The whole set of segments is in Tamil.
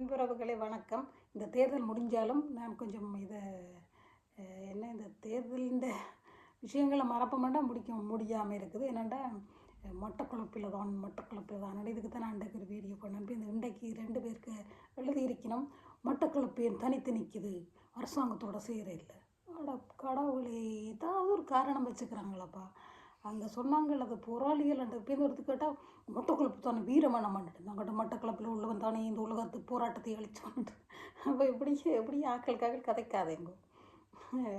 நண்புறவுகளே வணக்கம். இந்த தேர்தல் முடிஞ்சாலும் நான் கொஞ்சம் இதை என்ன இந்த தேர்தலின் விஷயங்களை மறப்ப மட்டும் முடிக்க முடியாமல் இருக்குது. என்னென்னா மட்டக்குழப்பில் தான் மட்டக்குழப்பில் தான். இதுக்கு தான் நான் இன்றைக்கு ஒரு வீடியோ கொண்டு அனுப்பி இந்த இன்றைக்கு ரெண்டு பேருக்கு எழுதியிருக்கணும் மொட்டை குழப்பையும் தனித்து நிற்குது? அரசாங்கத்தோட செய்கிற இல்லை. அட கடவுளே ஏதாவது ஒரு காரணம் வச்சுக்கிறாங்களாப்பா. அங்கே சொன்னாங்கள் அது போராளிகள் அந்த பேருந்து கேட்டால் மட்டக்குழப்பு தானே வீரமணம் பண்ணிட்டு நாங்கள்ட்ட மட்டக்குழப்பில் உள்ளவன் தானே இந்த உலகத்து போராட்டத்தை அழிச்சோன்ட்டு அப்போ இப்படியே எப்படியே ஆக்களுக்காக கதைக்காதேங்க.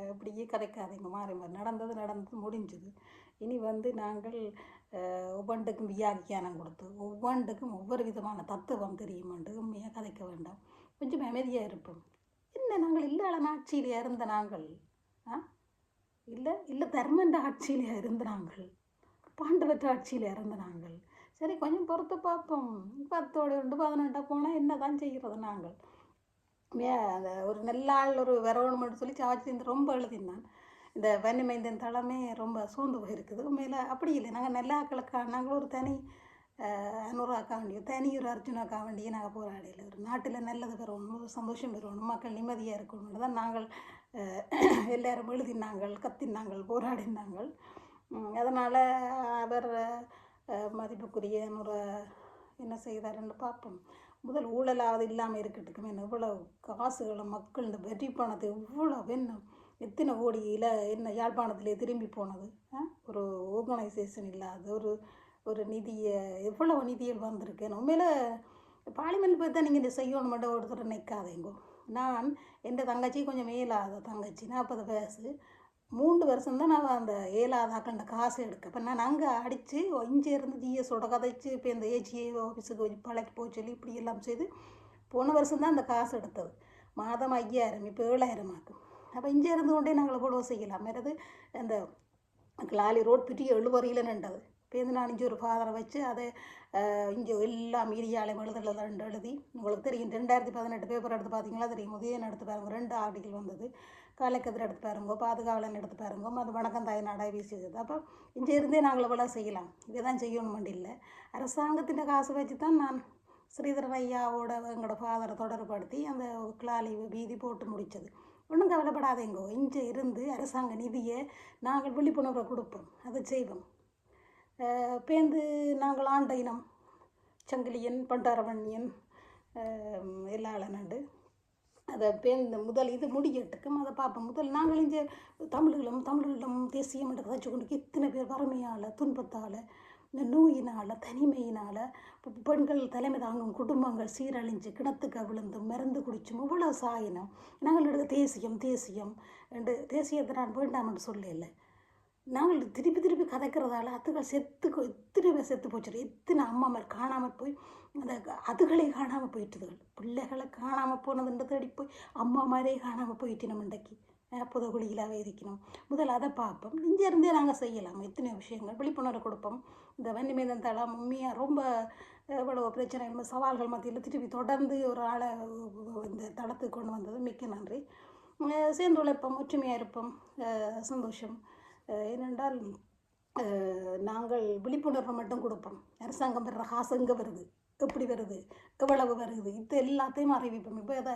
இப்படியே கதைக்காதீங்க. மாறி மாறி. நடந்தது நடந்தது முடிஞ்சது. இனி வந்து நாங்கள் ஒவ்வொன்றுக்கும் வியாக்கியானம் கொடுத்து ஒவ்வொன்றுக்கும் ஒவ்வொரு விதமான தத்துவம் தெரியுமாண்டு உண்மையாக கதைக்க வேண்டாம். கொஞ்சம் அமைதியாக இருப்போம். என்ன நாங்கள் இல்லாத ஆட்சியில் இருந்த நாங்கள்? ஆ? இல்லை இல்லை தர்மண்ட ஆட்சியில் இருந்த நாங்கள் பாண்டவற்ற ஆட்சியில் இறந்துனாங்கள் சரி கொஞ்சம் பொறுத்து பார்ப்போம். பத்தோடு ரெண்டு பதினெட்டாக போனால் என்ன தான் செய்கிறது நாங்கள்? மே அந்த ஒரு நெல்லாள் ஆள் ஒரு வரவணும்னு சொல்லி சாவச்சி இந்த ரொம்ப எழுதினான். இந்த வன்னிமைந்தன் தளமே ரொம்ப சோர்ந்து போயிருக்குது. உண்மையில் அப்படி இல்லை. நாங்கள் நல்ல ஆக்களுக்கா நாங்கள் ஒரு தனி அனுராக்கா வேண்டிய தனி ஒரு அர்ஜுனாக்கா நாங்கள் போராடியில் ஒரு நாட்டில் நல்லது பெறணும் ஒரு சந்தோஷம் பெறணும் மக்கள் நிம்மதியாக இருக்கணும்னு தான் நாங்கள் எல்லாரும் எழுதினாங்கள் கத்தினாங்கள் போராடினாங்கள். அதனால் அவர் மதிப்புக்குரிய ஒரு என்ன செய்தாருன்னு பார்ப்போம். முதல் ஊழலாவது இல்லாமல் இருக்கட்டுக்குமே இவ்வளோ காசுகளை மக்கள் இந்த வெற்றி பணத்தை இவ்வளோ என்ன எத்தனை கோடியில் என்ன யாழ்ப்பாணத்திலே திரும்பி போனது? ஒரு ஆர்கனைசேஷன் இல்லாத ஒரு ஒரு நிதியை எவ்வளவு நிதியில் வந்திருக்கு? உண்மையில் பார்லிமெண்ட் போய் தான் நீங்கள் இந்த செய்யணும் மட்டும் ஒருத்தர் நிற்காதேங்கோ நான் என் தங்கச்சி கொஞ்சம் மேலாத தங்கச்சி நாற்பது வயசு. மூன்று வருஷம் தான் நான் அந்த ஏழாதாக்கண்ட காசு எடுக்க. இப்போ நான் அங்கே அடித்து இங்கே இருந்து ஜிஎஸோட கதைச்சு இப்போ இந்த ஏஜிஏ ஆஃபீஸுக்கு பழக்கி போக சொல்லி இப்படி எல்லாம் செய்து போன வருஷம் தான் அந்த காசு எடுத்தது. மாதம் ஐயாயிரம் இப்போ ஏழாயிரம் ஆகும் அப்போ இங்கே இருந்து கொண்டே நாங்கள் எவ்வளோ செய்யலாம். வேறது அந்த கிளாலி ரோட் பெரிய எழுவரையில் நின்றது. பேருந்து நான் இஞ்சி ஒரு ஃபாதரை வச்சு அதை இங்கே எல்லா மீடியாலையும் எழுதல ரெண்டு எழுதி உங்களுக்கு தெரியும் ரெண்டாயிரத்தி பதினெட்டு பேப்பர் எடுத்து பார்த்தீங்களா தெரியும்? உதயன் எடுத்து பாருங்க ரெண்டு ஆர்டிக்கல் வந்தது. காலைக்கதிர் எடுத்து பாருங்க பாதுகாவலன் எடுத்து பாருங்க அது வணக்கம் தாய் நாடாக வீசியது. அப்போ இங்கே இருந்தே நாங்கள் இவ்வளோ செய்யலாம். இதை தான் செய்யணும் இல்லை. அரசாங்கத்தின் காசு வச்சு தான் நான் ஸ்ரீதரன் ஐயாவோட எங்களோட ஃபாதரை தொடர்படுத்தி அந்த கிளாலி வீதி போட்டு முடித்தது. ஒன்றும் கவலைப்படாதீங்கோ இங்கே இருந்து அரசாங்க நிதியை நாங்கள் விழிப்புணர்வை கொடுப்போம். அதை செய்வோம். பேந்து நாங்கள் ஆண்ட இனம் சங்கிலியன் பண்டாரவண்யன் எல்லாளனண்டு அதை பேந்து முதல் இது முடியட்டுக்கும் அதை பார்ப்போம் முதல் நாங்கள் இங்கே தமிழர்களும் தமிழர்களும் தேசியம் என்று கதைச்சு கொண்டு இத்தனை பேர் வறுமையால் துன்பத்தால் இந்த நோயினால் தனிமையினால் பெண்கள் தலைமை தாங்கும் குடும்பங்கள் சீரழிஞ்சு கிணத்துக்கு விழுந்து மருந்து குடிச்சும் இவ்வளோ சாயினம். நாங்கள் எடுக்க தேசியம் தேசியம் என்று தேசியத்தை நான் வேண்டாம் என்று சொல்லல. நாங்கள் திருப்பி திருப்பி கதைக்கிறதால அதுகள் செத்து இத்தனை எத்தனை பேர் செத்து போச்சு எத்தனை அம்மாமார் காணாமல் போய் அந்த அதுகளே காணாமல் போயிட்டுதுகள். பிள்ளைகளை காணாமல் போனதுன்ற தேடி போய் அம்மாமாரே காணாமல் போயிட்டு நம்ம இன்றைக்கு புதகுழியிலாவே இருக்கணும் முதல் அதை பார்ப்போம். இங்கே இருந்தே நாங்கள் செய்யலாம். எத்தனை விஷயங்கள். விழிப்புணர்வு கொடுப்போம். இந்த வன்னிமேதன் தளம் உண்மையாக ரொம்ப எவ்வளோ பிரச்சனை சவால்கள் மத்தியில் திருப்பி தொடர்ந்து ஒரு ஆளை இந்த தளத்துக்கு கொண்டு வந்தது. மிக்க நன்றி. சேர்ந்து உழைப்போம். ஒற்றுமையாக இருப்போம். சந்தோஷம். ஏனென்றால் நாங்கள் விழிப்புணர்வை மட்டும் கொடுப்போம். அரசாங்கம் வர்ற காசு எங்கே வருது? எப்படி வருது? எவ்வளவு வருது? இது எல்லாத்தையும் அறிவிப்போம். இப்போ அதை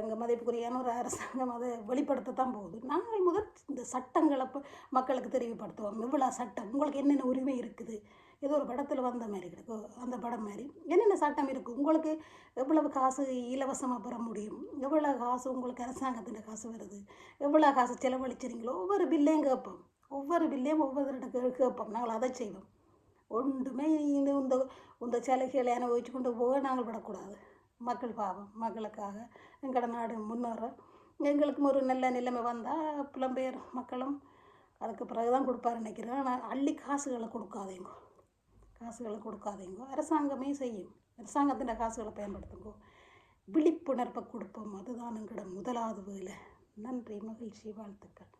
எங்கள் மதிப்புக்குரியான ஒரு அரசாங்கம் அதை வெளிப்படுத்தத்தான் போகுது. நாங்கள் முதல் இந்த சட்டங்களை மக்களுக்கு தெரிவுபடுத்துவோம் இவ்வளோ சட்டம் உங்களுக்கு என்னென்ன உரிமை இருக்குது? ஏதோ ஒரு படத்தில் வந்த மாதிரி கிடக்கு அந்த படம் மாதிரி. என்னென்ன சட்டம் இருக்குது உங்களுக்கு எவ்வளவு காசு இலவசமாக பெற முடியும்? எவ்வளோ காசு உங்களுக்கு அரசாங்கத்தின் காசு வருது? எவ்வளோ காசு செலவழிச்சிருங்களோ ஒவ்வொரு பில்லையும் கேட்போம். ஒவ்வொரு பில்லையும் ஒவ்வொரு கேட்போம். நாங்கள் அதை செய்வோம். ஒன்றுமே இந்த இந்த இந்த சலுகைகளை அனுபவிச்சு கொண்டு போக நாங்கள் விடக்கூடாது. மக்கள் பாவம். மக்களுக்காக எங்களோட நாடு முன்னேற. எங்களுக்கும் ஒரு நல்ல நிலைமை வந்தால் புலம்பெயர் மக்களும் அதுக்கு பிறகு தான் கொடுப்பாரு நினைக்கிறேன். ஆனால் அள்ளி காசுகளை கொடுக்காதீங்க. காசுகளை கொடுக்காதீங்க. அரசாங்கமே செய்யும். அரசாங்கத்தின் காசுகளை பயன்படுத்துங்க. விழிப்புணர்வை கொடுப்போம். அதுதான் எங்களோட முதலாவது வேலை. நன்றி. மகிழ்ச்சி. வாழ்த்துக்கள்.